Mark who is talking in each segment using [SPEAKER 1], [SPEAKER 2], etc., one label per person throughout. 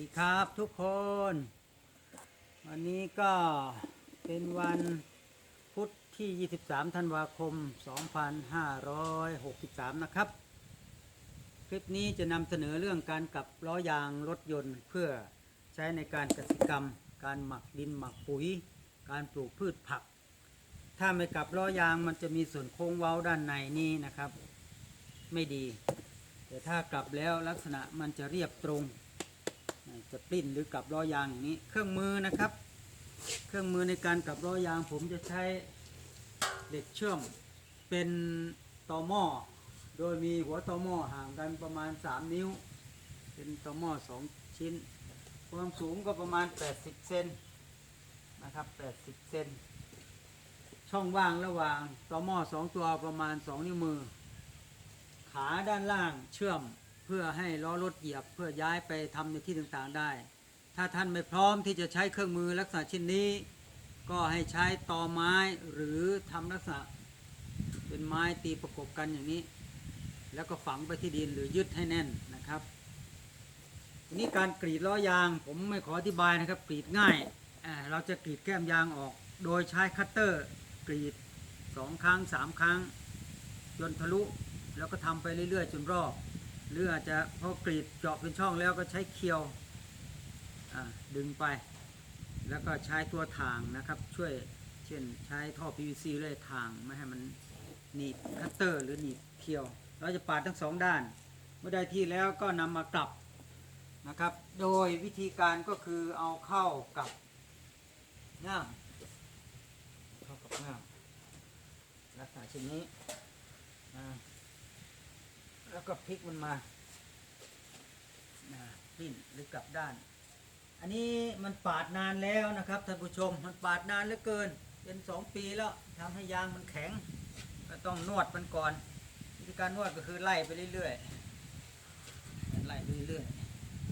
[SPEAKER 1] ดีครับทุกคน วันนี้ก็เป็นวันพุธที่ 23 ธันวาคม 2563 นะครับ คลิปนี้จะนำเสนอเรื่องการกลับล้อยางรถยนต์ เพื่อใช้ในการกษตรกรรม การหมักดินหมักปุ๋ย การปลูกพืชผัก ถ้าไม่กลับล้อยางมันจะมีส่วนโค้งเว้าด้านในนี้นะครับ ไม่ดี แต่ถ้ากลับแล้วลักษณะมันจะเรียบตรง จะปลิ้นหรือกลับล้อยางอย่างนี้ เครื่องมือนะครับ เครื่องมือในการกลับล้อยาง ผมจะใช้เหล็กเชื่อมเป็นตอหม้อ โดยมีหัวตอหม้อห่างกันประมาณ 3 นิ้ว เป็นตอหม้อ2 ชิ้น ความสูงก็ประมาณ 80 เซนนะครับ 80 เซนช่องว่างระหว่างตอหม้อสองตัวประมาณ 2 นิ้วมือ ขาด้านล่างเชื่อม พื่อให้ล้อรถเหยียบ เพื่อย้ายไปทำในที่ต่างๆได้ ถ้าท่านไม่พร้อมที่จะใช้เครื่องมือลักษณะเช่นนี้ ก็ให้ใช้ตอไม้หรือทำลักษณะเป็นไม้ตีประกบกันอย่างนี้ แล้วก็ฝังไปที่ดินหรือยึดให้แน่นนะครับทีนี้การกรีดล้อยางผมไม่ขออธิบายนะครับกรีดง่าย เราจะกรีดแก้มยางออก โดยใช้คัตเตอร์กรีดสองครั้งสามครั้ง จนทะลุ แล้วก็ทำไปเรื่อยๆ จนรอบ หรืออาจจะพอกรีดเจาะเป็นช่องแล้วก็ใช้เคียวดึงไป แล้วก็ใช้ตัวทางนะครับ ช่วยเช่นใช้ท่อ PVC เลื่อยทางไม่ให้มันหนีบคัตเตอร์ หรือหนีบเคียว เราจะปาดทั้งสองด้าน เมื่อได้ที่แล้วก็นำมากลับนะครับ โดยวิธีการก็คือเอาเข้ากับง่ามเข้ากับง่ามลักษณะเช่นนี้อ่า แล้วก็พลิกมันมานะปิ้นหรือกลับด้าน อันนี้มันปาดนานแล้วนะครับท่านผู้ชมมันปาดนานเหลือเกิน เป็นสองปีแล้วทำให้ยางมันแข็ง ก็ต้องนวดมันก่อน วิธีการนวดก็คือไล่ไปเรื่อยๆไล่ไปเรื่อย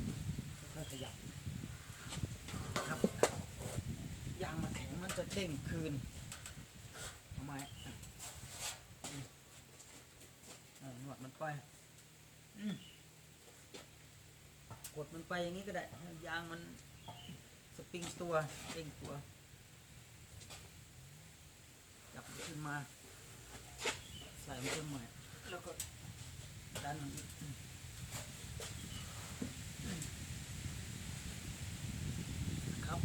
[SPEAKER 1] ๆค่อยขยับครับยางมันแข็งมันจะเด้งคืนทำไมนวดมันไปอืม กดมันไปอย่างนี้ก็ได้ ยางมันสปริงตัวเองตัว จับขึ้นมา ใส่มันขึ้นใหม่แล้วก็ดันมันอีกอืมอืมครับ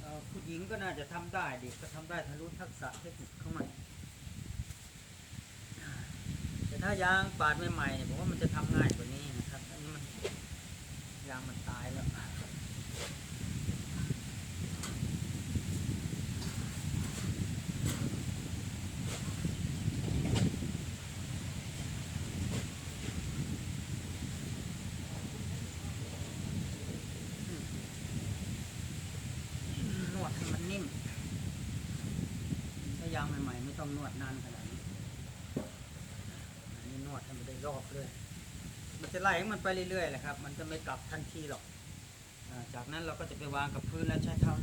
[SPEAKER 1] เอ่อผู้หญิง ก็น่าจะทำได้เด็กก็ทำได้ทะลุทักษะเทคนิคเข้ามาแต่ถ้ายางปาดใหม่ๆเนี่ยผมว่ามันจะทำง่ายกว่านี้นะครับ อันนี้มันยางมันตายแล้วนวดให้มันนิ่มถ้ายางใหม่ๆไม่ ต้องนวดนานขนาดนี้อันนี้นวดให้มันได้รอบเลย มันจะไล่ของมันไปเรื่อยๆแหละครับ มันจะไม่กลับทันทีหรอกอาจากนั้นเราก็จะไปวางกับพื้นแล้วใช้เท้า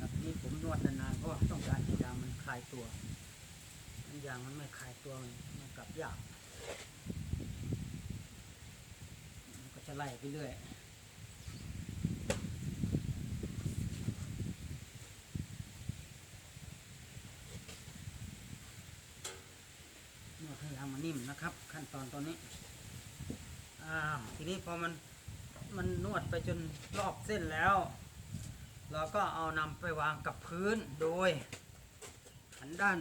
[SPEAKER 1] ครับนี่ผมนวดนานๆเพราะว่าต้องการให้ยางมันคลายตัวถ้ายางมันไม่คลายตัวมันกลับยากมันก็จะไล่ไปเรื่อย ดให้ยางมันนิ่มนะครับ ขั้นตอนตอนนี้อ่าทีนี้พอมันมันนวดไปจนรอบเส้นแล้ว เราก็เอานำไปวางกับพื้นโดยหันด้าน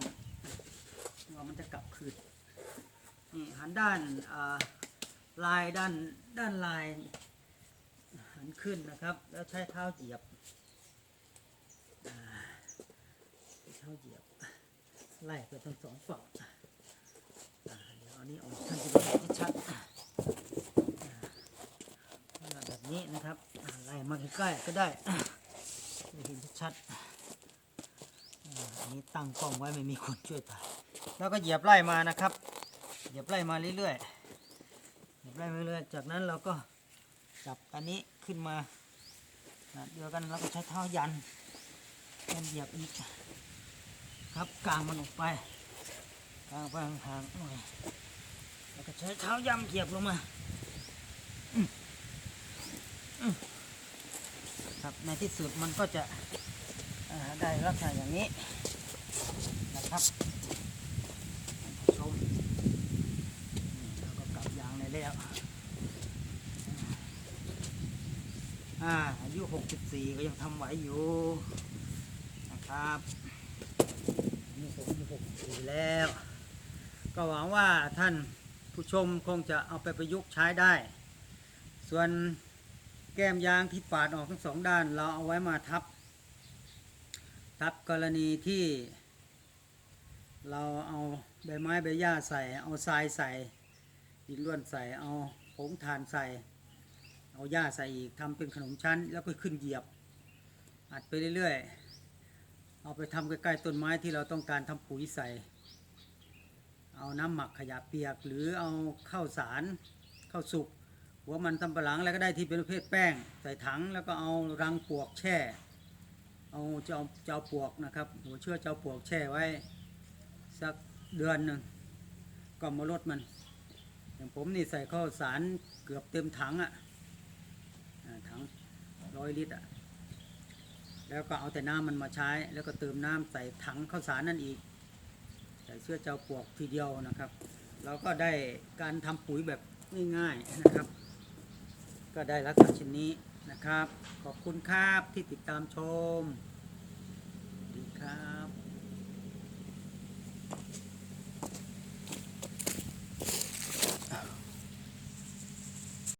[SPEAKER 1] ว่ามันจะกลับคืนนี่หันด้านลายด้านด้านลายหันขึ้นนะครับ แล้วใช้เท้าเหยียบเท้าเหยียบไล่ไปทั้งสองฝั่ง อันนี้ออกท่านจะด้เห็นชัดแบบนี้นะครับอ่าไล่มาใกล้ๆก็ได้จะได้เห็นชัดอันนี้ตั้งกล้องไว้ไม่มีคนช่วยถ่ายแล้วก็เหยียบไล่มานะครับ เหยียบไล่มาเรื่อยๆเหยียบไล่มาเรื่อยๆจากนั้นเราก็จับอันนี้ขึ้นมาเดียวกันเราก็ใช้เท้ายันยันเหยียบอีก
[SPEAKER 2] ครับกลางมันออกไปกลางไปห่างๆหน่อย แล้วก็ใช้เท้าย่ำเกียบลงมาครับในที่สุดมันก็จะได้ลักษณะอย่างนี้นะครับผู้ชมนี่เราก็กลับยางในแล้วอาอายุ 64 ก็ยังทำไหวอยู่นะครับนี่ผมอายุ64แล้ว ก็หวังว่าท่าน ผู้ชมคงจะเอาไปประยุกต์ใช้ได้ ส่วนแก้มยางที่ปาดออกทั้งสองด้าน เราเอาไว้มาทับ ทับกรณีที่ เราเอาใบไม้ใบหญ้าใส่ เอาทรายใส่ดินล้วนใส่เอาผงถ่านใส่ เอาหญ้าใส่อีกทำเป็นขนมชั้น แล้วก็ขึ้นเหยียบ อัดไปเรื่อยๆ เอาไปทำใกล้ๆต้นไม้ที่เราต้องการทำปุ๋ยใส่ เอาน้ำหมักขยะเปียก หรือเอาข้าวสารข้าวสุกหัวมันตำปะหลังอะไรก็ได้ที่เป็นประเภทแป้ง ใส่ถังแล้วก็เอารังปวกแช่ เอาเจ้าเจ้าปวกนะครับ หัวเชื้อเจ้าปวกแช่ไว้ สักเดือนหนึ่งก็มาลดมัน อย่างผมนี่ใส่ข้าวสารเกือบเต็มถังอะ่ะถังร้อยลิตรอะแล้วก็เอาแต่น้ำมันมาใช้ แล้วก็เติมน้ำใส่ถังข้าวสารนั่นอีก ส่เสื้อเจ้าปวกทีเดียวนะครับ เราก็ได้การทำปุ๋ยแบบง่ายๆนะครับ ก็ได้ลักษณะชิ้นนี้นะครับ ขอบคุณครับที่ติดตามชมดีครับ